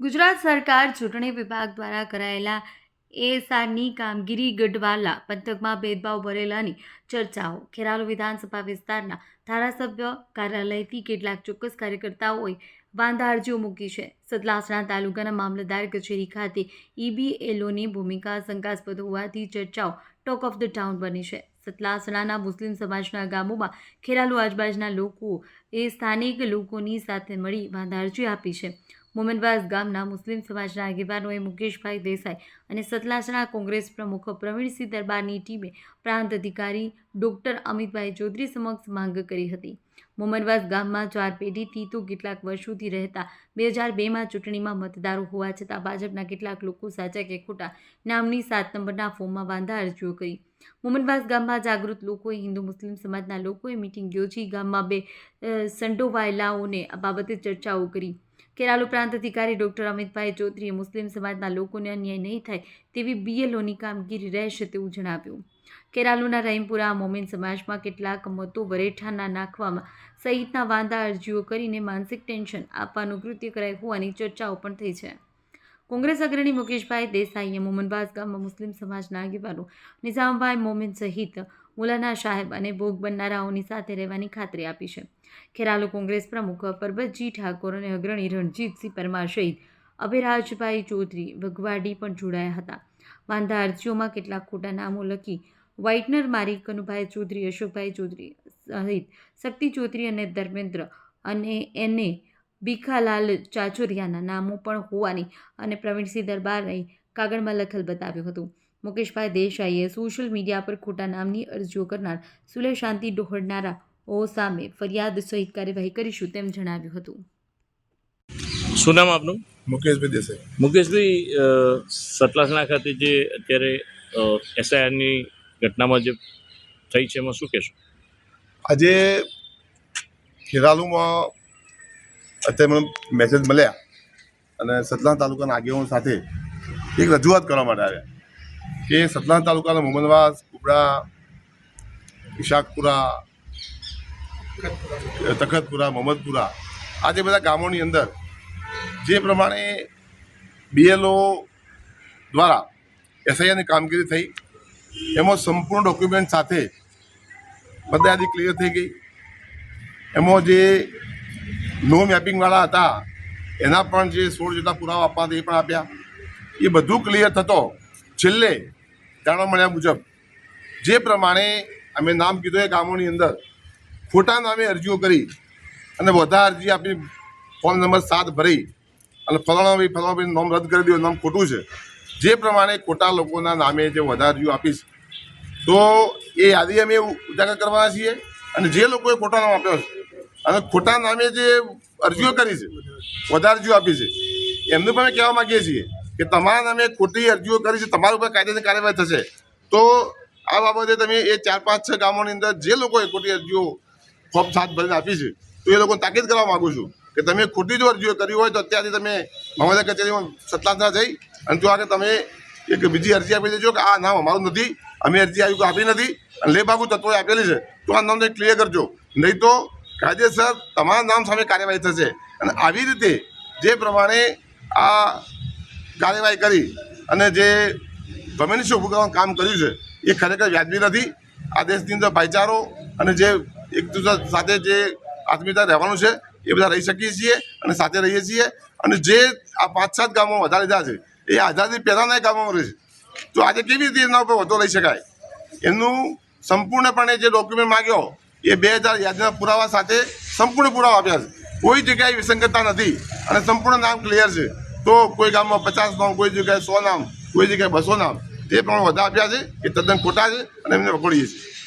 ગુજરાત સરકાર ચૂંટણી વિભાગ દ્વારા કરાયેલા એએસઆરની કામગીરી ગઢવાલા પંથકમાં ભેદભાવ ભરેલાની ચર્ચાઓ. ખેરાલુ વિધાનસભા વિસ્તારના ધારાસભ્ય કાર્યાલયથી કેટલાક ચોક્કસ કાર્યકર્તાઓએ વાંધા અરજીઓ મૂકી છે. સતલાસણા તાલુકાના મામલતદાર કચેરી ખાતે ઈબીએલઓની ભૂમિકા શંકાસ્પદ હોવાથી ચર્ચાઓ ટોક ઓફ ધ ટાઉન બની છે. સતલાસણાના મુસ્લિમ સમાજના ગામોમાં ખેરાલુ આજુબાજુના લોકો એ સ્થાનિક લોકોની સાથે મળી વાંધા અરજી આપી છે. મોમનવાસ ગામના મુસ્લિમ સમાજના આગેવાનોએ મુકેશભાઈ દેસાઈ અને સતલાસણા કોંગ્રેસ પ્રમુખ પ્રવીણસિંહ દરબારની ટીમે પ્રાંત અધિકારી ડોક્ટર અમિતભાઈ ચૌધરી સમક્ષ માંગ કરી હતી. મોમનવાસ ગામમાં ચાર પેઢીથી તો કેટલાક વર્ષોથી રહેતા બે હજાર બેમાં ચૂંટણીમાં મતદારો હોવા છતાં ભાજપના કેટલાક લોકો સાચા કે ખોટા નામની સાત નંબરના ફોર્મમાં વાંધા અરજીઓ કરી. મોમનવાસ ગામમાં જાગૃત લોકોએ હિન્દુ મુસ્લિમ સમાજના લોકોએ મિટિંગ યોજી ગામમાં બે સંડોવાયેલાઓને આ બાબતે ચર્ચાઓ કરી. કેરાલુ પ્રાંત અધિકારી ડોક્ટર અમિતભાઈ ચૌધરીએ મુસ્લિમ સમાજના લોકોને અન્યાય નહીં થાય તેવી બીએલઓની કામગીરી રહેશે તેવું જણાવ્યું. કેરાલુના રહીમપુરા મોમિન સમાજમાં કેટલાક મતો વરેઠાના નાખવામાં સહિતના વાંધા અરજીઓ કરીને માનસિક ટેન્શન આપવાનું કૃત્ય કરાય હોવાની ચર્ચાઓ પણ થઈ છે. કોંગ્રેસ અગ્રણી મુકેશભાઈ દેસાઈએ મોમનબાસ ગામમાં મુસ્લિમ સમાજના આગેવાનો નિઝામભાઈ મોમિન સહિત મુલાના સાહેબ અને ભોગ બનનારાઓની સાથે રહેવાની ખાતરી આપી છે. ખેરાલુ કોંગ્રેસ પ્રમુખ પરબતજી ઠાકોર અને અગ્રણી રણજીતસિંહ પરમાર સહિત અભિરાજભાઈ ચૌધરી વઘવાડી પણ જોડાયા હતા. વાંધા અરજીઓમાં કેટલાક ખોટા નામો લખી વ્હાઇટનર મારી કનુભાઈ ચૌધરી, અશોકભાઈ ચૌધરી સહિત શક્તિ ચૌધરી અને ધર્મેન્દ્ર અને એને ભીખાલાલ ચાચોરિયાના નામો પણ હોવાની અને પ્રવીણસિંહ દરબારે કાગળમાં લખેલ બતાવ્યું હતું. મુકેશભાઈ દેસાઈએ સોશિયલ મીડિયા પર ખોટા નામની અરજીઓ કરનાર સુલે શાંતિ ડોહળનારાઓ સામે ફરિયાદ સહિત કાર્યવાહી કરીશું તેમ જણાવ્યું હતું. શું નામ આપનું? મુકેશભાઈ દેસાઈ. મુકેશભાઈ સતલાસણા ખાતે જે અત્યારે એસઆઈઆરની ઘટનામાં જે થઈ છે એમાં શું કહેશો? આજે ખેરાલુમાં અત્યારે મને મેસેજ મળ્યા અને સતલાણ તાલુકાના આગેવાનો સાથે એક રજૂઆત કરવા માટે આવ્યા. કે સતલાણ તાલુકાના મોહમ્મદવાસ કુબડા ઇશાકપુરા તખતપુરા, મોહમ્મદપુરા, આ જે બધા ગામોની અંદર જે પ્રમાણે બીએલઓ દ્વારા એસઆઈઆની કામગીરી થઈ, એમાં સંપૂર્ણ ડોક્યુમેન્ટ સાથે બધા યાદી ક્લિયર થઈ ગઈ. એમાં જે નો મેપિંગવાળા હતા, એના પણ જે સોળ જેટલા પુરાવા આપવા હતા એ પણ આપ્યા. એ બધું ક્લિયર થતો છેલ્લે જાણવા મળ્યા મુજબ, જે પ્રમાણે અમે નામ કીધું એ ગામોની અંદર, ખોટા નામે અરજીઓ કરી અને બધા અરજી આપી ફોન નંબર સાત ભરી અને ફલાણા ભાઈ, ફલાણા નામ રદ કરી દીધું, નામ ખોટું છે. જે પ્રમાણે ખોટા લોકોના નામે જે વધારે અરજીઓ આપીશ, તો એ યાદી અમે ઉજાગર કરવાના છીએ અને જે લોકોએ ખોટા નામ આપ્યો છે અને ખોટા નામે જે અરજીઓ કરી છે, વધારે અરજીઓ આપી છે, એમને પણ અમે કહેવા માગીએ છીએ કે તમારા નામે ખોટી અરજીઓ કરી છે, તમારા ઉપર કાયદાની કાર્યવાહી થશે. તો આ બાબતે તમે એ ચાર, પાંચ, છ ગામોની અંદર જે લોકોએ ખોટી અરજીઓ ફોર્મ સાત ભરીને આપી છે, તો એ લોકોને તાકીદ કરવા માગું છું કે તમે ખોટી જો અરજીઓ કરી હોય તો અત્યારથી તમે મામલતદાર કચેરીમાં સત્તાંતરા જઈ અને જો આગળ તમે એક બીજી અરજી આપી દેજો કે આ નામ અમારું નથી, અમે અરજી આવી આપી નથી અને લેબાગુ તત્વોએ આપેલી છે, તો આ નામને ક્લિયર કરજો. નહીં તો કાયદેસર તમારા નામ સામે કાર્યવાહી થશે. અને આવી રીતે જે પ્રમાણે આ કાર્યવાહી કરી અને જે કમ્યુનિસ્ટ કરવાનું કામ કર્યું છે, એ ખરેખર વ્યાજબી નથી. આ દેશની અંદર ભાઈચારો અને જે એક સાથે જે આત્મીયતા રહેવાનું છે, એ બધા રહી શકીએ છીએ અને સાથે રહીએ છીએ. અને જે આ પાંચ સાત ગામો વધારે લીધા છે, એ આઝાદી પહેલાંના ગામોમાં રહે છે. તો આજે કેવી રીતે એના ઉપર વધુ લઈ શકાય? એનું સંપૂર્ણપણે જે ડોક્યુમેન્ટ માગ્યો, એ બે હજાર યાદીના પુરાવા સાથે સંપૂર્ણ પુરાવા આપ્યા છે. કોઈ જગ્યાએ વિસંગતતા નથી અને સંપૂર્ણ નામ ક્લિયર છે. તો કોઈ ગામમાં પચાસ નામ કોઈ જગ્યાએ સો નામ, કોઈ જગ્યાએ બસો નામ. તે પ્રમાણે વધારે આપ્યા છે, એ તદ્દન ખોટા છે અને એમને વખોડીએ છીએ.